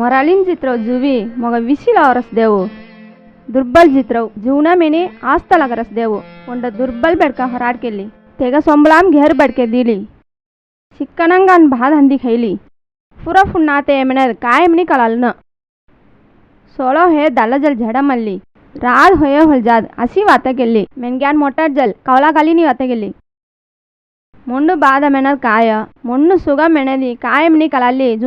मोरालीन जित्रव जुवी मग विशील रस देव दुर्बल जित्रव जीवना मेने आस्ता लाग रस देव कोण दुर्बल बडका होराड केल्ली तेगा सोंबलाम घेर बडके दिली शिक्कनांगान भात हंदी खैली पुरा फुन्ना ते मेने काय मेने कळाल न सोळो हे दालाजल झडा मल्ली राळ होय होल जात अशी वाते केल्ली मेनग्यान मोटाट जल कावळा गालीनी वाते केल्ली मुंड बाधम काय मुंड सुगमेन कायमी कल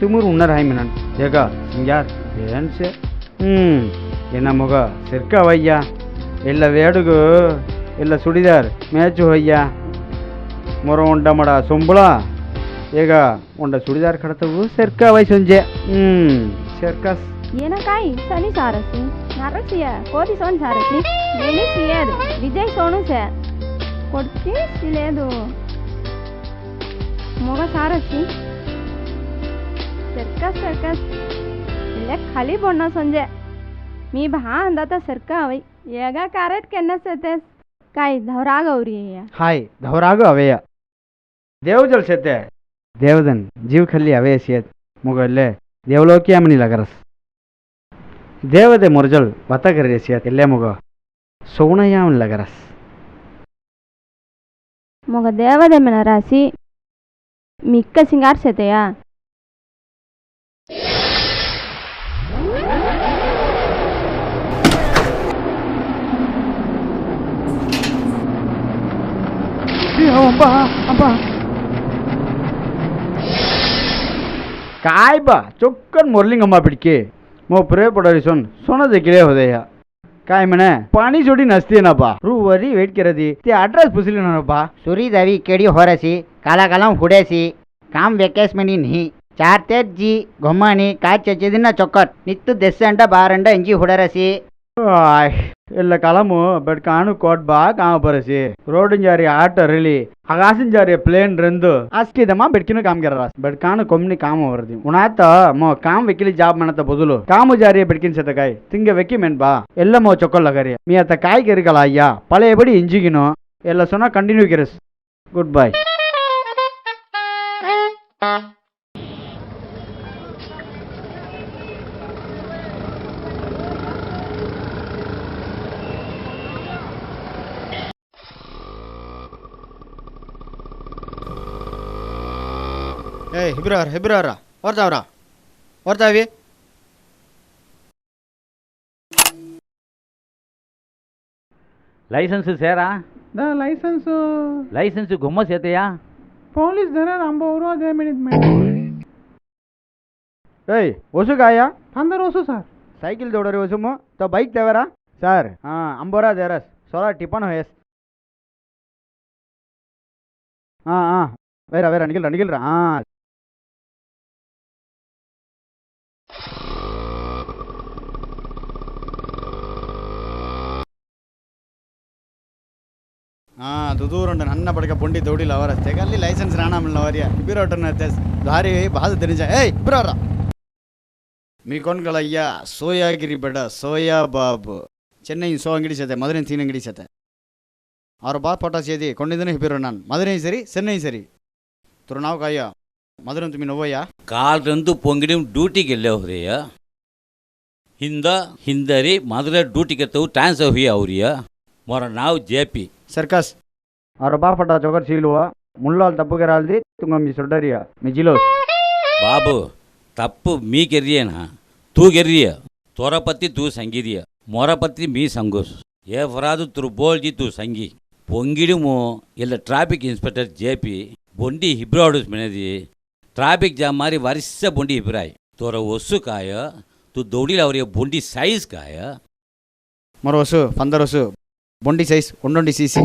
तुम उन्नर हाई मेन देखा यार से हम्म ಏನ ಮಗ ಸಿರ್ಕಾವಯ್ಯ ಇಲ್ಲ ವೇಡುಗು ಇಲ್ಲ ಸುಡಿದಾರ್ ಮ್ಯಾಚು ಅಯ್ಯ ಮೊರ ಉಂಡ ಮಡ ಸೊಂಬಳ ಈಗ ಉಂಡ ಸುಡಿದಾರ್ ಕಡತವು ಸರ್ಕಾವೈ ಸಂಜೆ ಹ್ಮ್ ಸರ್ಕಸ್ ಏನಕಾಯಿ ಸನಿ ಸಾರಸಿ ನರಸಿಯ ಕೋತಿ ಸೋನ್ ಸಾರಸಿ ನೇನಿ ಸಿಯದು ವಿಜಯ್ ಸೋನು ಸರ್ ಕೊಡ್ಕಿ ಸಿಲೇದು ಮೊಗ ಸಾರಸಿ ಸರ್ಕಸ್ ಸರ್ಕಸ್ ಇಲ್ಲೇ ಖಾಲಿ ಬಣ್ಣ ಸಂಜೆ मी भा अंदाता सरका हवई येगा कारट केन्ना शेतेस काय धवराग अवरी हाय धवराग हवेय देवजल सेते देवदन जीव खल्ली हवे शेत मुगल्ले देवलोकिया म्हणी लागरस தேவதை முரஜல் வத்தகரே சியாத் இல்லையா முக சோனையாம் லகரஸ் முக தேவதை மின ராசி மிக்க சிங்கார் சேத்தையா காய்பா சொக்கன் முரளிங்க அம்மா பிடிக்கு மோ பிரேபடரி சொன் சொன்னதைக்கிலே உதயா காய்மனே பனி சொடி நஸ்தியனாப்பா ரூ வரி வெட்கிறது தீ அட்ரஸ் புசிலினாப்பா சுரி தவி கெடி ஹோரசி கலகலம் ஹுடேசி காம் வெக்கேஸ்மனி நீ சார்த்தேஜி கொம்மானி காய்ச்சி தின்ன சொக்கட் நித்து தெஸ்ஸண்டா பாரண்டா இஞ்சி ஹுடரசி இல்லை கிளம்பு பட் கானு கோட்பா காம போறசி ஆட்டோ ரிலி அகாசன் பிளேன் இருந்து அஸ்கிதமா பெட்கினு காமிக்கிறா பட் கானு கொம்னி காம வருது உனாத்த மோ காம் வைக்கலி ஜாப் மனத்த புதுலு காம ஜாரிய பெட்கின் சேர்த்த காய் திங்க வைக்கி மென்பா எல்ல மோ சொக்கல்ல கரிய நீ அத்த காய்க்கு இருக்கல ஐயா பழையபடி இஞ்சிக்கணும் எல்லாம் சொன்னா கண்டினியூ குட் பை ಏಯ್ ಇಬ್ರು ಅವ್ರ ಇಬ್ರು ಅವ್ರ ಹೊರ್ತಾವ್ರ ಹೊರ್ತಾವಿ ಲೈಸೆನ್ಸ್ ಸೇರಾ ದ ಲೈಸೆನ್ಸು ಲೈಸೆನ್ಸ್ ಗುಮ್ಮ ಸೇತೆಯಾ ಪೊಲೀಸ್ ದರ ஐம்பது ரூபா தே மினிட் ఏయ్ వసు కాయా అందరు వసు సార్ సైకిల్ దౌడరి వసుము తో బైక్ దేవరా సార్ అంబోరా దేరస్ సోరా టిఫన్ హోయస్ వేరా వేరా నిగిలరా నిగిలరా ಹಾಂ ಅದು ದೂರ ಉಂಡು ನನ್ನ ಅನ್ನ ಪಡಕ ಪೊಂಡಿ ತೋಡಿಲ್ ಅವರ ಅತ್ತೆ ಲೈಸೆನ್ಸ್ ರಾಣ ಮನ್ಲ ಅವರೇ ಹಿಬಿರೋಟನ್ ಅತ್ತೆ ದಾರಿ ಏಯ್ಬಾತ ತಿನ್ನಜಾ ಏ ಹಿಬ್ಬರ ಮೀ ಕೊನ ಕಲಯ್ಯ ಸೋಯಾ ಸೋಯಾ ಬಾಬು ಚೆನ್ನೈನ್ ಸೋ ಅಂಗಿಡಿಸೆತ್ತೆ ಮದುರೆಯ ತಿನ್ ಸತೆ ಅವರ ಬಾತ ಪೋಟಾ ಸೇದಿ ಕೊಂಡಿದ್ದೆನ ಹಿಬಿರೋ ನಾನು ಮದುರೆಯ ಸರಿ ಚೆನ್ನೈ ಸರಿ ತರ ನಾವು ಕಾಯ್ಯಾವ ಮದುರೆಯಂತೂ ಮಿನಿ ಓಯಾ ಕಾಲಂದೂ ಪೊಂಗಿಡಿ ಡ್ಯೂಟಿ ಗಿಲ್ಲೆ ಅವ್ರು ಹಿಂದ ಹಿಂದರಿ ಮದುರೆ ಡ್ಯೂಟಿ ಕತ್ತವು ಟೈಮ್ಸ್ ಆಫ್ ಯ ಅವ್ರ ಯಾ ಮೊರ ನಾವ್ ಜೆಪಿ ಸರ್ಕಸ್ ಅವ್ರ ಅಬ್ಬಾ ಪಟ್ಟ ಜೊಗರ್ ಶೀಲುವ తుంగ మీ ತುಂಗಮ್ಮಿ ಸೊಡ್ಡರಿಯ ಮಿಜಿಲೋಸ್ బాబు తప్పు మీ తూ తూకెర్రియ త్వరపతి తూ సంగిరియ మొరపతి మీ సంగోస్ ఏ ఫరాదు త్రుబోల్జి తూ సంగి పొంగిడుము ఇలా ట్రాఫిక్ ఇన్స్పెక్టర్ జేపి బొండి హిబ్రాడుస్ మినది ట్రాఫిక్ జామ్ మారి వరిస బొండి హిబ్రాయ్ తోర ఒస్సు కాయ తూ దౌడిలు అవరే బొండి సైజ్ కాయ మరో వసు పందరసు బొండి సైజ్ ఉండొండి సీసీ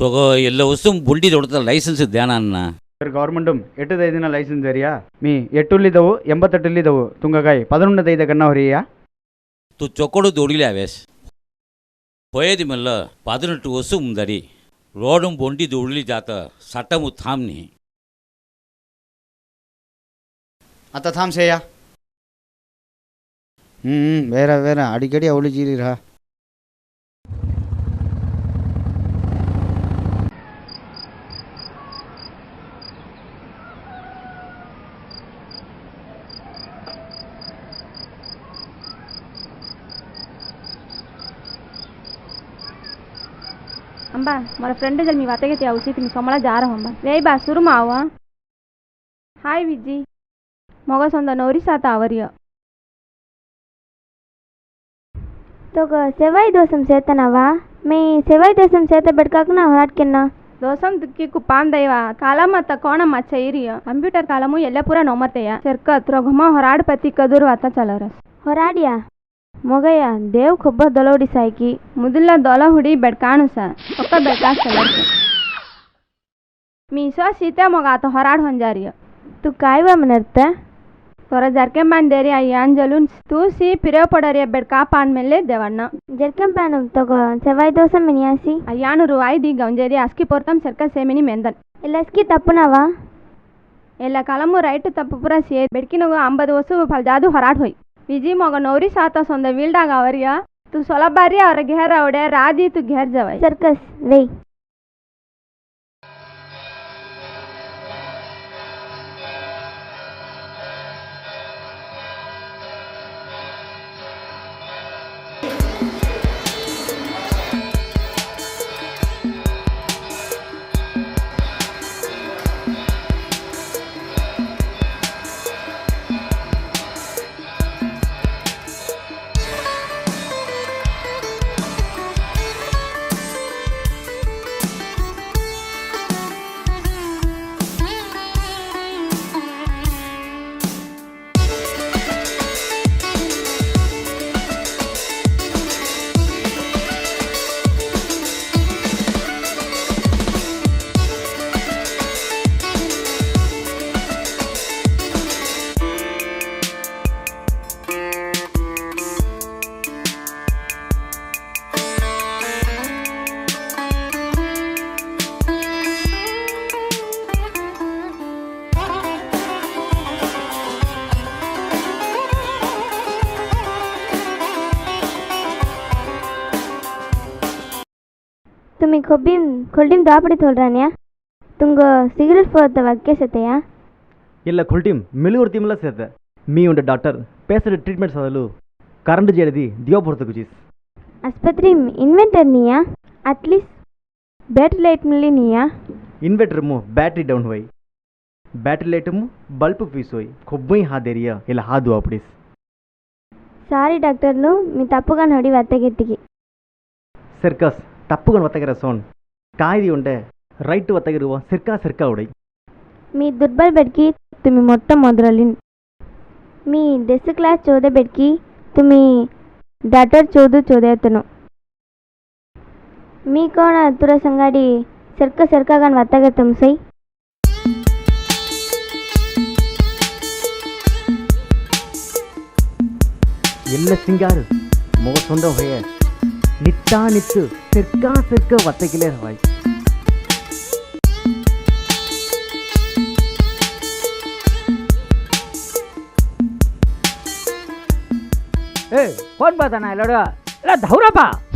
ತಗೋ ಎಲ್ಲ ವಸ್ತು ಬುಂಡಿ ದೊಡ್ಡದ ಲೈಸೆನ್ಸ್ ಧ್ಯಾನ ಅನ್ನ ಸರ್ ಗೌರ್ಮೆಂಟು ಎಟ್ಟುದೈದಿನ ಲೈಸೆನ್ಸ್ ಏರಿಯಾ ಮೀ ಎಟ್ಟುಲ್ಲಿದ್ದವು ಎಂಬತ್ತೆಟ್ಟುಲ್ಲಿದ್ದವು ತುಂಗಕಾಯಿ ಪದನೊಂದೈದ ಕನ್ನ ಹೊರಿಯಾ ತು ಚೊಕ್ಕಡು ದೊಡಿಲೆ ಅವೇಸ್ పోయేది మళ్ళ పదినెట్టు వస్తు ఉందరి రోడం బొండి దొడిలి జాత సట్టము థామ్ని ಅತ್ತ ಥಾಮ್ಸೇಯ ம் ம் வேற வேற அடிக்கடி அவ்வளோ ஜீரிரா ಅಂಬ ಮೊರ ಫ್ರೆಂಡಿಗೆ ನೀವು ಅತ್ತೆಗೆ ಔಷಧಿ ಸೊಮ್ಮಳ ಜಾರ ಹೊಂಬ ಲೇಬಾ ಸುರು ಮಾವ ಹಾಯ್ ವಿಜ್ಜಿ ಮೊಗ ಸೊಂದ ನೋರಿ ಸಾತ ಅವರಿಯ తొక సెవై దోసం చేతనవా మీ సెవై దోసం చేత బెడకాకున ಹೊರಟ್ಕೆನ್ನ దోసం దిక్కికు పాందైవా కాలమత్త కోణం మచ్చ ఇరియ కంప్యూటర్ కాలము ఎల్లపుర నొమ్మతయ్య చెర్క త్రొగమ ಹೊರಾಡ್ పత్తి కదురు అత్త చలరస్ ಹೊರಾಡಿಯಾ ಮೊಗಯ್ಯ ದೇವ್ ಕೊಬ್ಬ ದೊಲೋಡಿ ಸಾಯ್ಕಿ ಮುದಿಲ್ಲ ದೊಲ ಹುಡಿ ಬೆಡ್ಕಾಣು ಸ ಒಕ್ಕ ಬೆಡ್ಕಾಸ್ ಸಲರ್ಕ ಮೀಸೋ ಸೀತೆ ಮೊಗ ಆತ ಹೊರಾಡ್ ಹೊಂಜಾರಿಯ ತು ಕಾಯ್ವ ಮನರ್ತ ತ್ವರ ಜರ್ಕೆ ಪಾನ್ ದೇರಿ ಅಯ್ಯಾನ್ ಜಲೂನ್ ತೂಸಿ ಪಿರೋ ಪೊಡರಿಯ ಬೆಡ್ಕಾ ಪಾನ್ ಮೇಲೆ ದೇವಣ್ಣ ಜರ್ಕೆಂ ಪಾನು ತಗೋ ಸೆವಾಯ್ ದೋಸೆ ಮಿನಿಯಾಸಿ ಅಯ್ಯಾನು ರುವಾಯ್ ದಿ ಗೌಂಜೇರಿ ಅಸ್ಕಿ ಪೊರ್ತಂ ಸರ್ಕ ಸೇಮಿನಿ ಮೆಂದನ್ ಇಲ್ಲಸ್ಕಿ ತಪ್ಪುನವಾ ಎಲ್ಲ ಕಲಮು ರೈಟ್ ತಪ್ಪು ಪುರ ಸೇ ಬೆಡ್ಕಿನಗು ಅಂಬದು ವಸು ಫಲ್ಜಾದು ಹೊರಾಡ್ ಹೋಯ್ ವಿಜಿ ಮೊಗನ್ ಹೊರೀ ಸಾತಾ ಸಂದ ವೀಲ್ಡಾ ಅವರ ತು ಸೊಲಬಾರಿ ಅವರ ಗರ್ ಅವಡೆ ರಾಜಿ ತು ರ್ ಸರ್ಕಸ್ ವೇ మీకు ಕೊಬ್ಬಿನ ಕೊಲ್ಟಿಮ್ ದಾಪಡಿ ತೋಳ್ರಾನ್ಯಾ ತುಂಗ ಸಿಗರೆಟ್ ಪೋತ ಬಗ್ಗೆ ಸತೆಯಾ ಇಲ್ಲ ಕೊಲ್ಟಿಮ್ ಮೆಲುಗುರು ತಿಮ್ಮಲ ಸೇತೆ మీ ఉండే డాక్టర్ పేసెడ్ ట్రీట్మెంట్ సదలు కరెంటు చేయడది దిగపడుతుకు చీస్ ఆస్పత్రి ఇన్వెంటర్ నీయా అట్లీస్ట్ బ్యాటరీ లైట్ మిల్లి నీయా ఇన్వెంటర్ము బ్యాటరీ డౌన్ హోయ్ బ్యాటరీ లైటము బల్బు ఫీస్ హోయ్ కొబ్బయి హాదేరియా ఇలా హాదు అప్పుడేస్ సారీ డాక్టర్లు మీ తప్పుగా నడి వత్తగెత్తికి సర్కస్ ತಪ್ಪುಗಳು ಒತ್ತಗಿರ ಸೋನ್ ಕಾಯ್ದಿ ಉಂಡೆ ರೈಟ್ ಒತ್ತಗಿರುವ ಸಿರ್ಕಾ ಸಿರ್ಕಾ ಉಡೈ మీ దుర్బల్ బెడ్కి తుమి మొట్ట మొదలలిన్ మీ డెస్ క్లాస్ చోద బెడ్కి తుమి డాటర్ చోదు చోదేతను మీ కోణ తుర సంగాడి సెర్క సెర్కగాన్ వత్తగ తుమ్సై ಎಲ್ಲ ಸಿಂಗಾರು ಮೋಸೊಂಡ ಹೋಯ ನಿಟ್ಟು ಸಿರ್ಕಾ ಸಿರ್ಕ ಒತ್ತಗಿಲೇ ಹವಾಯ್ ಏ ಫೋನ್ ಬಾತಾನ ಎಲ್ಲೋಡು ಇಲ್ಲ ಧೌರಪ್ಪ